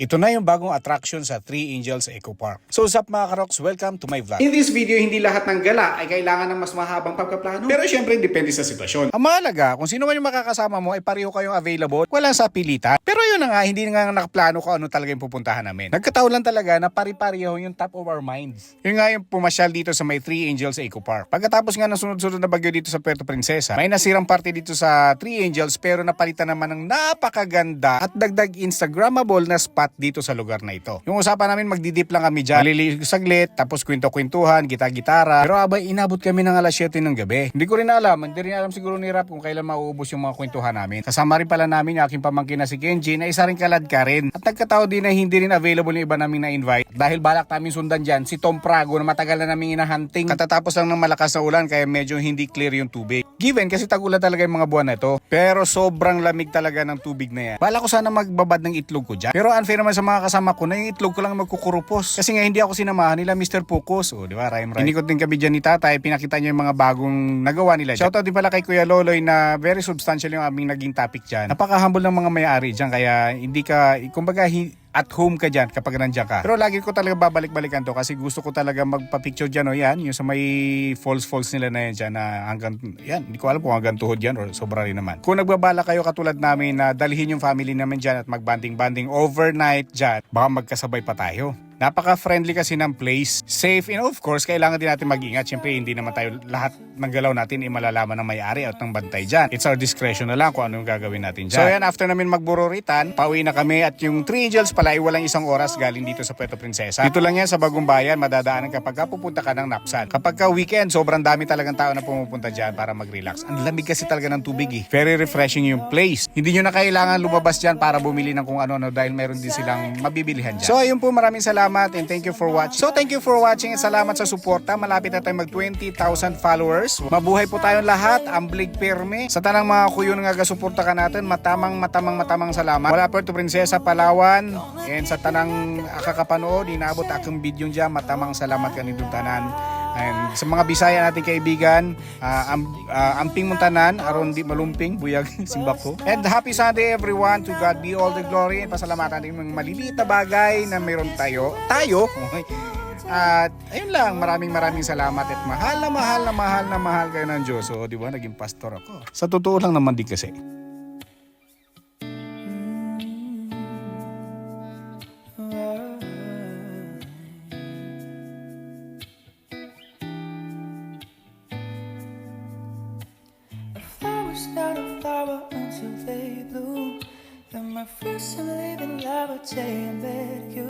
Ito na yung bagong attraction sa Three Angels Eco Park. So up mga karoks? Welcome to my vlog. In this video, hindi lahat ng gala ay kailangan ng mas mahabang pagkaplano. Pero syempre, depende sa sitwasyon. Ang mahalaga, kung sino man yung makakasama mo, ay pareho kayong available. Wala sa pilitan. Pero yun na nga, hindi na nga nakaplano kung ano talaga yung pupuntahan namin. Nagkataon lang talaga na pari-pareho yung top of our minds. Yun nga yung pumasyal dito sa may Three Angels Eco Park. Pagkatapos nga ng sunod-sunod na bagyo dito sa Puerto Princesa, may nasirang party dito sa Three Angels pero napalitan naman ng napakaganda at dagdag Instagrammable na spot dito sa lugar na ito. Yung usapan namin magdidip lang kami dyan, maliligo saglit, tapos kwento-kwentuhan, gita-gitara. Pero abay, inabot kami ng alas 7 ng gabi. Hindi ko rin alam, hindi rin alam siguro ni Rap kung kailan mauubos yung mga kwentuhan namin. Kasama rin pala namin yung aking pamangkin na si Kenji na isa rin kalad ka rin. At nagkataon din na hindi rin available yung iba namin na-invite. Dahil balak namin sundan dyan, si Tom Prago na matagal na namin inahunting. Katatapos lang ng malakas na ulan kaya medyo hindi clear yung tubig. Given kasi tagulan talaga yung mga buwan na ito. Pero sobrang lamig talaga ng tubig na yan. Bala ko sana magbabad ng itlog ko dyan. Pero unfair naman sa mga kasama ko na yung itlog ko lang magkukurupos. Kasi nga hindi ako sinamahan nila Mr. Pukos. O di ba, rhyme rhyme. Inikot din kami dyan ni tatay. Pinakita niya yung mga bagong nagawa nila dyan. Shoutout din pala kay Kuya Loloy na very substantial yung aming naging topic dyan. Napaka-humble ng mga may-ari dyan. Kaya hindi ka, kumbaga, at home ka dyan kapag nandiyan ka. Pero lagi ko talaga babalik-balikan to kasi gusto ko talaga magpa-picture dyan o yan, yung sa may falls falls nila na yan dyan na hanggang, yan, hindi ko alam kung hanggang tuhod yan or sobra rin naman. Kung nagbabala kayo katulad namin na dalhin yung family namin dyan at mag-banding-banding overnight dyan, baka magkasabay pa tayo. Napaka-friendly kasi ng place. Safe and of course, kailangan din natin mag-ingat. Siyempre, hindi naman tayo lahat ng galaw natin ay malalaman ng may-ari at ng bantay dyan. It's our discretion na lang kung ano yung gagawin natin dyan. So yan, after namin magbururitan, pauwi na kami at yung 3 Angels pala ay walang isang oras galing dito sa Puerto Princesa. Dito lang yan sa Bagong Bayan, madadaanan kapag ka pupunta ka ng Napsan. Kapag ka weekend, sobrang dami talagang tao na pumupunta dyan para mag-relax. Ang lamig kasi talaga ng tubig eh. Very refreshing yung place. Hindi nyo na kailangan lumabas dyan para bumili ng kung ano-ano dahil meron din silang mabibilihan dyan. So ayun po, maraming salamat and thank you for watching. So thank you for watching and salamat sa suporta. Malapit na tayo mag 20,000 followers. Mabuhay po tayong lahat. Amblig pirme. Sa tanang mga kuyo nga gasuporta ka natin, matamang matamang matamang salamat. Wala Puerto Princesa, Palawan. And sa tanang akakapanood, inaabot akong video dyan. Matamang salamat kanindong tanan. And sa mga Bisaya nating kaibigan, ah, am, ah, amping muntanan, aron di malumping, buyag, simbak ko. And happy Sunday everyone, to God be all the glory. And pasalamatan din mga maliliit na bagay na meron tayo. Tayo. At ayun lang, maraming maraming salamat at mahal na mahal na mahal na mahal kayo ng Diyos. So, di ba, naging pastor ako. Sa totoo lang naman di kasi. Flower's not a flower until they bloom. You're my first and living love, I tell you, I bet you.